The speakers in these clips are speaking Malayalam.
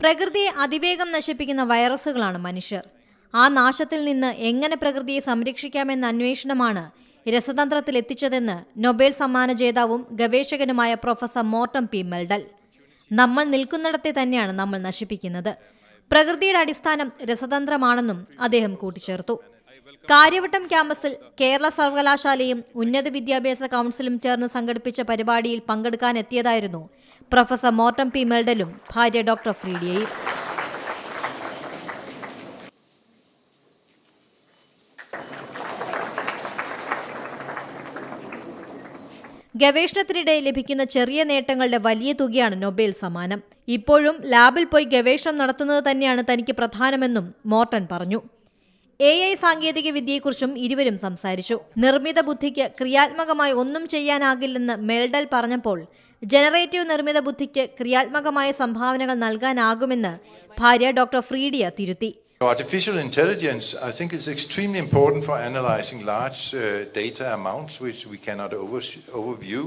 പ്രകൃതിയെ അതിവേഗം നശിപ്പിക്കുന്ന വൈറസുകളാണ് മനുഷ്യർ. ആ നാശത്തിൽ നിന്ന് എങ്ങനെ പ്രകൃതിയെ സംരക്ഷിക്കാമെന്ന അന്വേഷണമാണ് രസതന്ത്രത്തിൽ എത്തിച്ചതെന്ന് നൊബേൽ സമ്മാന ജേതാവും ഗവേഷകനുമായ പ്രൊഫസർ മോർട്ടം പി. മെൽഡൽ. നമ്മൾ നിൽക്കുന്നിടത്തെ തന്നെയാണ് നമ്മൾ നശിപ്പിക്കുന്നത്. പ്രകൃതിയുടെ അടിസ്ഥാനം രസതന്ത്രമാണെന്നും അദ്ദേഹം കൂട്ടിച്ചേർത്തു. കാര്യവട്ടം ക്യാമ്പസിൽ കേരള സർവകലാശാലയും ഉന്നത വിദ്യാഭ്യാസ കൗൺസിലും ചേർന്ന് സംഘടിപ്പിച്ച പരിപാടിയിൽ പങ്കെടുക്കാനെത്തിയതായിരുന്നു പ്രൊഫസർ മോർട്ടം പി മെൽഡലും ഭാര്യ ഡോക്ടർ ഫ്രീഡിയയും. ഗവേഷണത്തിനിടെ ലഭിക്കുന്ന ചെറിയ നേട്ടങ്ങളുടെ വലിയ തുകയാണ് നൊബേൽ സമ്മാനം. ഇപ്പോഴും ലാബിൽ പോയി ഗവേഷണം നടത്തുന്നത് തന്നെയാണ് തനിക്ക് പ്രധാനമെന്നും മോർട്ടൻ പറഞ്ഞു. എ ഐ സാങ്കേതിക വിദ്യയെക്കുറിച്ചും ഇരുവരും സംസാരിച്ചു നിർമ്മിത ബുദ്ധിക്ക് ക്രിയാത്മകമായി ഒന്നും ചെയ്യാനാകില്ലെന്ന് മെൽഡൽ പറഞ്ഞപ്പോൾ ജനറേറ്റീവ് നിർമ്മിത ബുദ്ധിക്ക് ക്രിയാത്മകമായ സംഭാവനകൾ നൽകാനാകുമെന്ന് ഭാര്യ ഡോക്ടർ ഫ്രീഡിയ തിരുത്തി Artificial intelligence, I think, is extremely important for analyzing large uh, data amounts which we cannot over, overview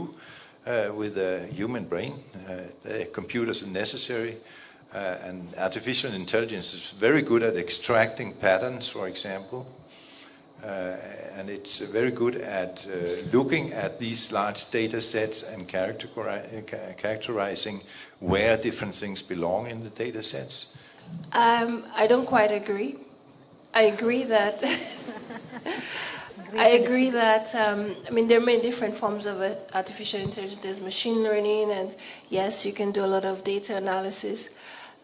uh, with a human brain. Uh, the computers are necessary, uh, and artificial intelligence is very good at extracting patterns, for example. Uh, and it's very good at uh, looking at these large data sets and characteri- characterizing where different things belong in the data sets. Um, I don't quite agree. I agree that. I agree that. Um, I mean, there are many different forms of uh, artificial intelligence. There's machine learning, and yes, you can do a lot of data analysis.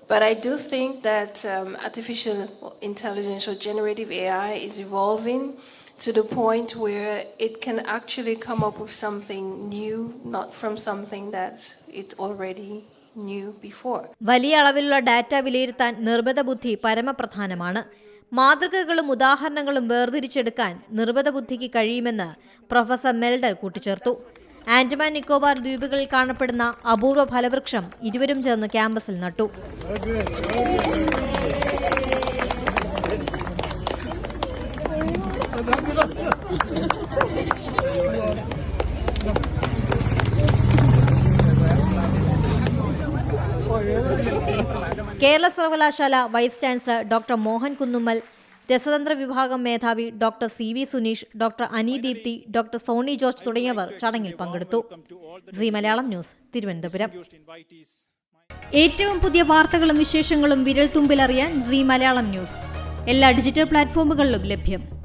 But I do think that um, artificial intelligence or generative AI is evolving to the point where it can actually come up with something new, not from something that it already knew before. വലിയ അളവിലുള്ള ഡാറ്റ വിലയിരുത്താൻ നിർമ്മിത ബുദ്ധി പരമപ്രധാനമാണ് മാതൃകകളും ഉദാഹരണങ്ങളും വേർതിരിച്ചെടുക്കാൻ നിർമ്മിത ബുദ്ധിക്ക് കഴിയുമെന്ന് പ്രൊഫസർ മെൽഡൽ കൂട്ടിച്ചേർത്തു ആൻഡമാൻ നിക്കോബാർ ദ്വീപുകളിൽ കാണപ്പെടുന്ന അപൂർവ ഫലവൃക്ഷം ഇരുവരും ചേർന്ന് ക്യാമ്പസിൽ നട്ടു. കേരള സർവകലാശാല vice chancellor doctor Mohan Kunnummal രസതന്ത്ര വിഭാഗം മേധാവി doctor C V Suneesh doctor Ani Deepthi doctor Soni George തുടങ്ങിയവർ ചടങ്ങിൽ പങ്കെടുത്തു. C Malayalam news Thiruvananthapuram. ഏറ്റവും പുതിയ വാർത്തകളും വിശേഷങ്ങളും വിരൽ തുമ്പിലറിയാൻ സി മലയാളം ന്യൂസ്. എല്ലാ ഡിജിറ്റൽ പ്ലാറ്റ്ഫോമുകളിലും ലഭ്യം.